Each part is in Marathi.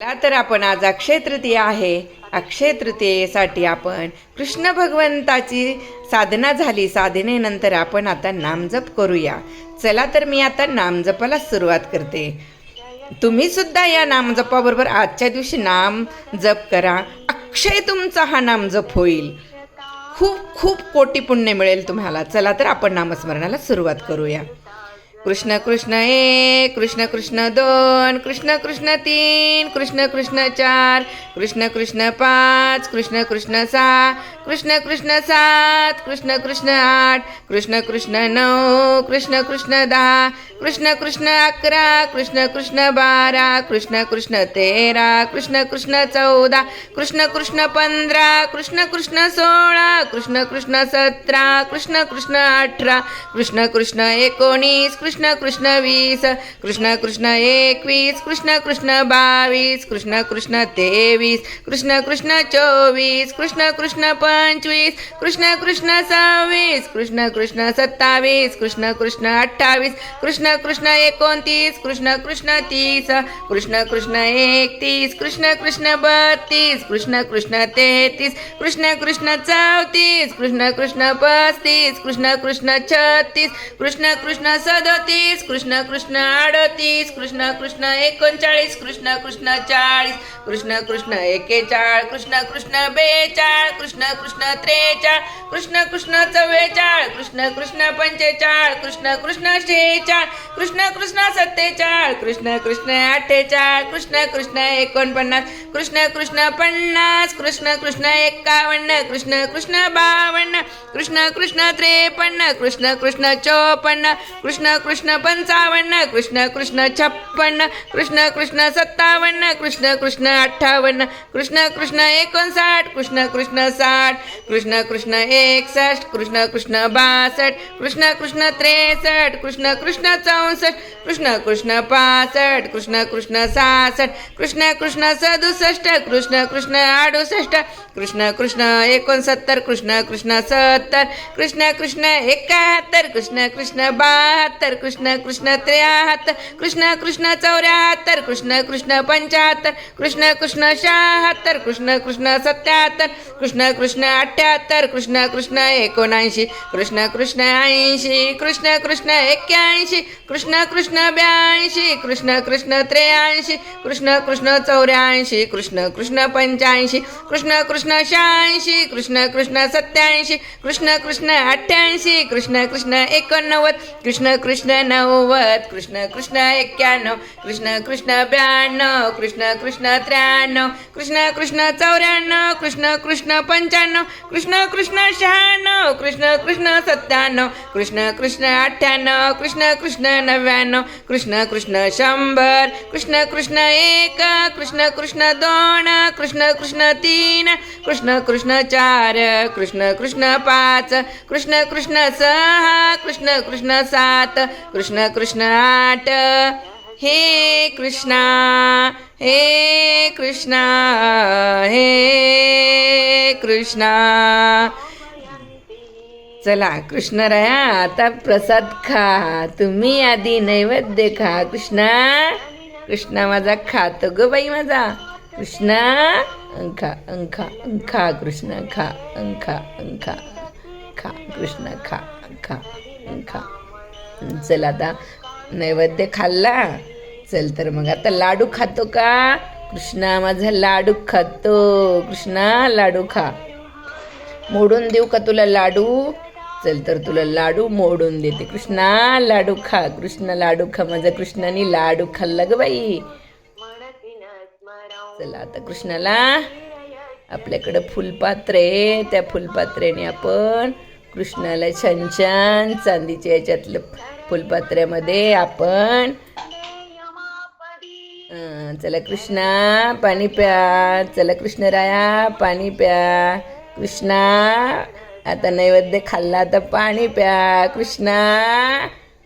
चला तर आपण आज अक्षय तृतीया आहे. अक्षय तृतीयेसाठी आपण कृष्ण भगवंताची साधना झाली. साधनेनंतर आपण आता नामजप करूया. चला तर मी आता नामजपाला सुरुवात करते. तुम्ही सुद्धा या नामजपाबरोबर आजच्या दिवशी नाम जप करा. अक्षय तुमचा हा नामजप होईल. खूप खूप कोटी पुण्य मिळेल तुम्हाला. चला तर आपण नामस्मरणाला सुरुवात करूया. कृष्ण कृष्ण एक कृष्ण कृष्ण दोन कृष्ण कृष्ण तीन कृष्ण कृष्ण चार कृष्ण कृष्ण पाच कृष्ण कृष्ण सहा कृष्ण कृष्ण सात कृष्ण कृष्ण आठ कृष्ण कृष्ण नऊ कृष्ण कृष्ण दहा कृष्ण कृष्ण अकरा कृष्ण कृष्ण बारा कृष्ण कृष्ण तेरा कृष्ण कृष्ण चौदा कृष्ण कृष्ण पंधरा कृष्ण कृष्ण सोळा कृष्ण कृष्ण सतरा कृष्ण कृष्ण अठरा कृष्ण कृष्ण एकोणीस कृष्ण कृष्ण कृष्ण वीस कृष्ण कृष्ण एकवीस कृष्ण कृष्ण बावीस कृष्ण कृष्ण तेवीस कृष्ण कृष्ण चोवीस कृष्ण कृष्ण पंचवीस कृष्ण कृष्ण सव्वीस कृष्ण कृष्ण सत्तावीस कृष्ण कृष्ण अठ्ठावीस कृष्ण कृष्ण एकोणतीस कृष्ण कृष्ण तीस कृष्ण कृष्ण एकतीस कृष्ण कृष्ण बत्तीस कृष्ण कृष्ण तेहतीस कृष्ण कृष्ण चौतीस कृष्ण कृष्ण पस्तीस कृष्ण कृष्ण छत्तीस कृष्ण कृष्ण सदोतीस कृष्ण कृष्ण अडतीस कृष्ण कृष्ण एकोणचाळीस कृष्ण कृष्ण चाळीस कृष्ण कृष्ण एकेचाळ कृष्ण कृष्ण बेचाळ कृष्ण कृष्ण त्रेचाळ कृष्ण कृष्ण चव्वेचाळ कृष्ण कृष्ण पंचेचाळ कृष्ण कृष्ण शेचाळ कृष्ण कृष्ण सत्तेचाळ कृष्ण कृष्ण अठ्ठेचाळ कृष्ण कृष्ण एकोणपन्नास कृष्ण कृष्ण पन्नास कृष्ण कृष्ण एक्कावन्न कृष्ण कृष्ण बावन्न कृष्ण कृष्ण त्रेपन्न कृष्ण कृष्ण चोपन्न कृष्ण कृष्ण पंचावन्न कृष्ण कृष्ण छप्पन्न कृष्ण कृष्ण सत्तावन्न कृष्ण कृष्ण अठ्ठावन्न कृष्ण कृष्ण एकोणसाठ कृष्ण कृष्ण साठ कृष्ण कृष्ण एकसष्ट कृष्ण कृष्ण बासष्ट कृष्ण कृष्ण त्रेसष्ट कृष्ण कृष्ण चौसष्ट कृष्ण कृष्ण पासष्ट कृष्ण कृष्ण सहासष्ट कृष्ण कृष्ण सदुसष्ट कृष्ण कृष्ण अडुसष्ट कृष्ण कृष्ण एकोणसत्तर कृष्ण कृष्ण सत्तर कृष्ण कृष्ण एकाहत्तर कृष्ण कृष्ण बहात्तर कृष्ण कृष्ण त्र्याहत्तर कृष्ण कृष्ण चौऱ्याहत्तर कृष्ण कृष्ण पंच्याहत्तर कृष्ण कृष्ण शहात्तर कृष्ण कृष्ण सत्याहत्तर कृष्ण कृष्ण अठ्ठ्याहत्तर कृष्ण कृष्ण एकोणऐंशी कृष्ण कृष्ण ऐंशी कृष्ण कृष्ण एक्क्याऐंशी कृष्ण कृष्ण ब्याऐंशी कृष्ण कृष्ण त्र्याऐंशी कृष्ण कृष्ण चौऱ्याऐंशी कृष्ण कृष्ण पंच्याऐंशी कृष्ण कृष्ण शहाऐंशी कृष्ण कृष्ण सत्याऐंशी कृष्ण कृष्ण अठ्ठ्याऐंशी कृष्ण कृष्ण एकोणनव्वद कृष्ण कृष्ण नव्वद कृष्ण कृष्ण एक्क्याण्णव कृष्ण कृष्ण ब्याण्णव कृष्ण कृष्ण त्र्याण्णव कृष्ण कृष्ण चौऱ्याण्णव कृष्ण कृष्ण पंच्याण्णव कृष्ण कृष्ण शहाण्णव कृष्ण कृष्ण सत्त्याण्णव कृष्ण कृष्ण अठ्ठ्याण्णव कृष्ण कृष्ण नव्याण्णव कृष्ण कृष्ण शंभर कृष्ण कृष्ण एक कृष्ण कृष्ण दोन कृष्ण कृष्ण तीन कृष्ण कृष्ण चार कृष्ण कृष्ण पाच कृष्ण कृष्ण सहा कृष्ण कृष्ण सात कृष्ण कृष्णाट हे कृष्णा हे कृष्णा हे कृष्णा. चला कृष्णराया आता प्रसाद खा. तुम्ही आधी नैवेद्य खा. कृष्णा कृष्णा माझा खातो ग बाई माझा. कृष्णा अंखा अंखा अंखा कृष्ण खा अंखा अंखा खा. कृष्ण खा खा अंखा. चल आता नैवेद्य खाल्ला. चल तर मग आता लाडू खातो का? कृष्णा माझा लाडू खातो. कृष्णा लाडू खा. मोडून देऊ का तुला लाडू? चल तर तुला लाडू मोडून देते. कृष्णा लाडू खा. कृष्ण लाडू खा. माझ्या कृष्णाने लाडू खाल्ला ग बाई. चला आता कृष्णाला आपल्याकडं फुलपात्र आहे. त्या फुलपात्र्याने आपण कृष्णाला छान छान चांदीच्या याच्यातलं फुलपात्र्यामध्ये आपण चला कृष्णा पाणी प्या चला कृष्णराया पाणी प्या कृष्णा आता नैवेद्य खाल्ला तर पाणी प्या कृष्णा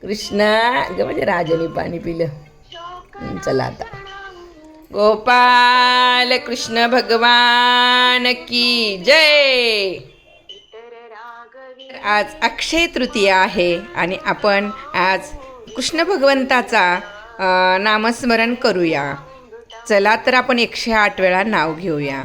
कृष्णा ग म्हणजे राजाने पाणी पिलं. चला आता. गोपाल कृष्ण भगवान की जय! आज अक्षय तृतीया आहे आणि आपण आज कृष्ण भगवंताचा नामस्मरण करूया. चला तर आपण एकशे आठ वेळा नाव घेऊया.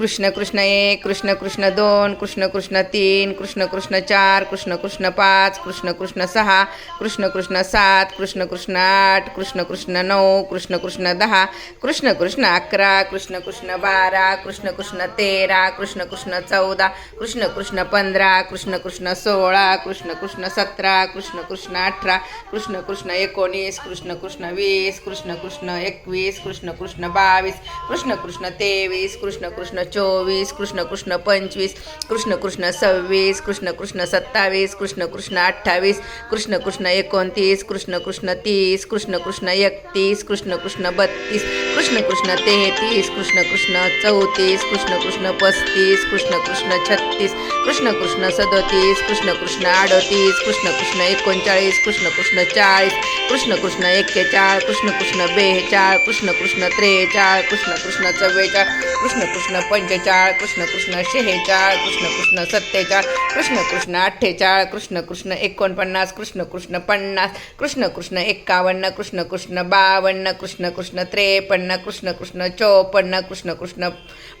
कृष्ण कृष्ण एक कृष्ण कृष्ण दोन कृष्ण कृष्ण तीन कृष्ण कृष्ण चार कृष्ण कृष्ण पाच कृष्ण कृष्ण सहा कृष्ण कृष्ण सात कृष्ण कृष्ण आठ कृष्ण कृष्ण नऊ कृष्ण कृष्ण दहा कृष्ण कृष्ण अकरा कृष्ण कृष्ण बारा कृष्ण कृष्ण तेरा कृष्ण कृष्ण चौदा कृष्ण कृष्ण पंधरा कृष्ण कृष्ण सोळा कृष्ण कृष्ण सतरा कृष्ण कृष्ण अठरा कृष्ण कृष्ण एकोणीस कृष्ण कृष्ण वीस कृष्ण कृष्ण एकवीस कृष्ण कृष्ण बावीस कृष्ण कृष्ण तेवीस कृष्ण कृष्ण चोवीस कृष्ण कृष्ण पंचवीस कृष्ण कृष्ण सव्वीस कृष्ण कृष्ण सत्तावीस कृष्ण कृष्ण अठ्ठावीस कृष्ण कृष्ण एकोणतीस कृष्ण कृष्ण तीस कृष्ण कृष्ण एकतीस कृष्ण कृष्ण बत्तीस कृष्ण कृष्ण तेहतीस कृष्ण कृष्ण चौतीस कृष्ण कृष्ण पस्तीस कृष्ण कृष्ण छत्तीस कृष्ण कृष्ण सदोतीस कृष्ण कृष्ण अडोतीस कृष्ण कृष्ण एकोणचाळीस कृष्ण कृष्ण चाळीस कृष्ण कृष्ण एक्केचाळ कृष्ण कृष्ण बेचाळ कृष्ण कृष्ण त्रेचाळ कृष्ण कृष्ण चव्वेचाळ कृष्ण कृष्ण पंचेचाळ कृष्ण कृष्ण शेहेचाळ कृष्ण कृष्ण सत्तेचाळ कृष्ण कृष्ण अठ्ठेचाळ कृष्ण कृष्ण एकोणपन्नास कृष्ण कृष्ण पन्नास कृष्ण कृष्ण एक्कावन्न कृष्ण कृष्ण बावन्न कृष्ण कृष्ण त्रेपन्न कृष्ण कृष्ण चौपन्न कृष्ण कृष्ण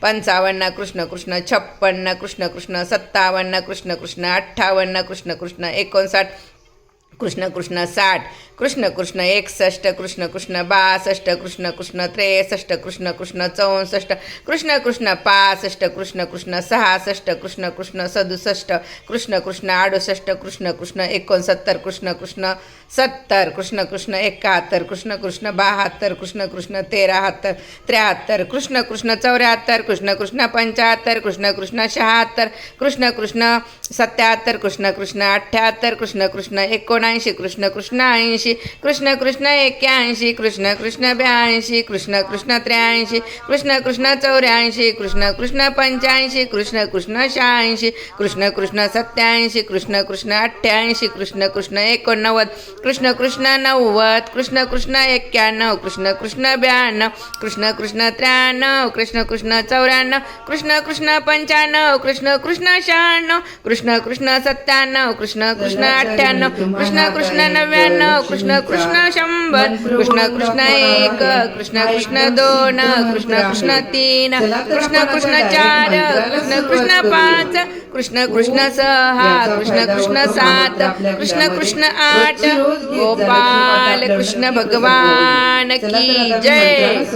पंचावन्न कृष्ण कृष्ण छप्पन्न कृष्ण कृष्ण सत्तावन्न कृष्ण कृष्ण अठ्ठावन्न कृष्ण कृष्ण एकोणसाठ कृष्ण कृष्ण साठ कृष्ण कृष्ण एकसष्ट कृष्ण कृष्ण बासष्ट कृष्ण कृष्ण त्रेसष्ट कृष्ण कृष्ण चौसष्ट कृष्ण कृष्ण पासष्ट कृष्ण कृष्ण सहासष्ट कृष्ण कृष्ण सदुसष्ट कृष्ण कृष्ण अडुसष्ट कृष्ण कृष्ण एकोणसत्तर कृष्ण कृष्ण सत्तर कृष्ण कृष्ण एकाहत्तर कृष्ण कृष्ण बहात्तर कृष्ण कृष्ण तेराहत्तर त्र्याहत्तर कृष्ण कृष्ण चौऱ्याहत्तर कृष्ण कृष्ण पंच्याहत्तर कृष्ण कृष्ण शहात्तर कृष्ण कृष्ण सत्याहत्तर कृष्ण कृष्ण अठ्ठ्याहत्तर कृष्ण कृष्ण एकोणऐंशी कृष्ण कृष्ण ऐंशी कृष्ण कृष्ण एक्क्याऐंशी कृष्ण कृष्ण ब्याऐंशी कृष्ण कृष्ण त्र्याऐंशी कृष्ण कृष्ण चौऱ्याऐंशी कृष्ण कृष्ण पंच्याऐंशी कृष्ण कृष्ण शहाऐंशी कृष्ण कृष्ण सत्याऐंशी कृष्ण कृष्ण अठ्ठ्याऐंशी कृष्ण कृष्ण एकोणनव्वद कृष्ण कृष्ण नव्वद कृष्ण कृष्ण एक्क्याण्णव कृष्ण कृष्ण ब्याण्णव कृष्ण कृष्ण त्र्याण्णव कृष्ण कृष्ण चौऱ्याण्णव कृष्ण कृष्ण पंच्याण्णव कृष्ण कृष्ण शहाण्णव कृष्ण कृष्ण सत्त्याण्णव कृष्ण कृष्ण अठ्ठ्याण्णव कृष्ण कृष्ण नव्याण्णव कृष्ण कृष्ण शंभर कृष्ण कृष्ण एक कृष्ण कृष्ण दोन कृष्ण कृष्ण तीन कृष्ण कृष्ण चार कृष्ण कृष्ण पाच कृष्ण कृष्ण सहा कृष्ण कृष्ण सात कृष्ण कृष्ण आठ गोपाल कृष्ण भगवान की जय.